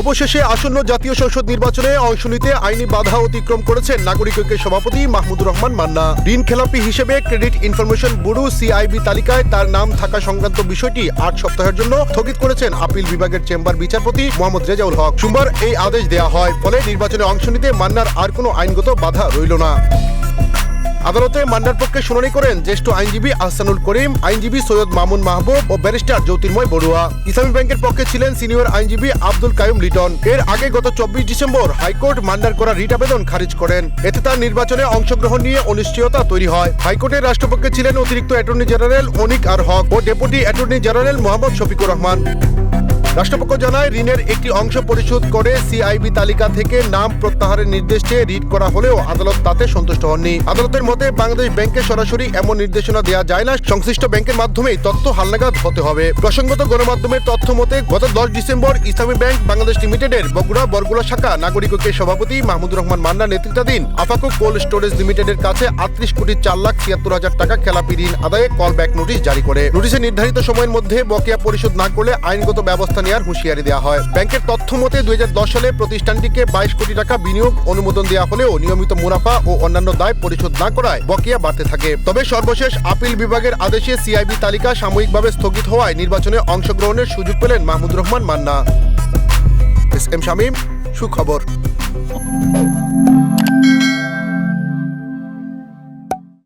অবশেষে আসন্ন জাতীয় সংসদ নির্বাচনে অংশ নিতে আইনি বাধা অতিক্রম করেছেন নাগরিক ঐক্যের সভাপতি মাহমুদুর রহমান মান্না। ঋণ খেলাপি হিসেবে ক্রেডিট ইনফরমেশন ব্যুরো সিআইবি তালিকায় তার নাম থাকা সংক্রান্ত বিষয়টি আট সপ্তাহের জন্য স্থগিত করেছেন আপিল বিভাগের চেম্বার বিচারপতি মোহাম্মদ রেজাউল হক। সোমবার এই আদেশ দেওয়া হয়। ফলে নির্বাচনে অংশ নিতে মান্নার আর কোনো আইনগত বাধা রইল না। আদালতে মান্নার পক্ষে শুনানি করেন জ্যেষ্ঠ আইনজীবী আহসানুল করিম, আইনজীবী সৈয়দ মামুন মাহবুব ও ব্যারিস্টার জ্যোতির্ময় বড়ুয়া। ইসলামী ব্যাংকের পক্ষে ছিলেন সিনিয়র আইনজীবী আব্দুল কায়ুম লিটন। এর আগে গত চব্বিশ ডিসেম্বর হাইকোর্ট মান্নার করা রিট আবেদন খারিজ করেন। এতে তার নির্বাচনে অংশগ্রহণ নিয়ে অনিশ্চয়তা তৈরি হয়। হাইকোর্টের রাষ্ট্রপক্ষে ছিলেন অতিরিক্ত attorney general Anik R Haque ও deputy attorney general Mohammad Shafiqur Rahman. রাষ্ট্রপক্ষ জানায়, ঋণের একটি অংশ পরিশোধ করে সিআইবি তালিকা থেকে নাম প্রত্যাহারের নির্দেশ চেয়ে রিট করা হলেও আদালত তাতে সন্তুষ্ট হননি। আদালতের মতে, বাংলাদেশ ব্যাংকে সরাসরি এমন নির্দেশনা দেওয়া যায় না, সংশ্লিষ্ট ব্যাংকের মাধ্যমেই তথ্য হালনাগাদ হতে হবে। প্রসঙ্গত, গণমাধ্যমের তথ্য মতে, গত দশ ডিসেম্বর ইসলামী ব্যাংক বাংলাদেশ লিমিটেডের বগুড়া বরগুলা শাখা নাগরিক ঐক্যের সভাপতি মাহমুদুর রহমান মান্না নেতৃত্বাধীন আফাকো কোল্ড স্টোরেজ লিমিটেডের কাছে আটত্রিশ কোটি চার লাখ ছিয়াত্তর হাজার টাকা খেলাপি ঋণ আদায়ে কল ব্যাক নোটিশ জারি করে। নোটিশে নির্ধারিত সময়ের মধ্যে বকেয়া পরিশোধ না করলে আইনগত ব্যবস্থা নেওয়ার হুঁশিয়ারি দেওয়া হয়। ব্যাংকের তথ্য মতে, দুই সালে প্রতিষ্ঠানটিকে বাইশ কোটি টাকা বিনিয়োগ অনুমোদন দেওয়া হলেও নিয়মিত মুনাফা ও অন্যান্য দায় পরিশোধ না করায় বকেয়া বাড়তে থাকে। তবে সর্বশেষ আপিল বিভাগের আদেশে সিআইবি তালিকা সাময়িকভাবে স্থগিত হওয়ায় নির্বাচনে অংশগ্রহণের সুযোগ পেলেন মাহমুদ রহমান মান্না। এস এম শামীম, সুখবর।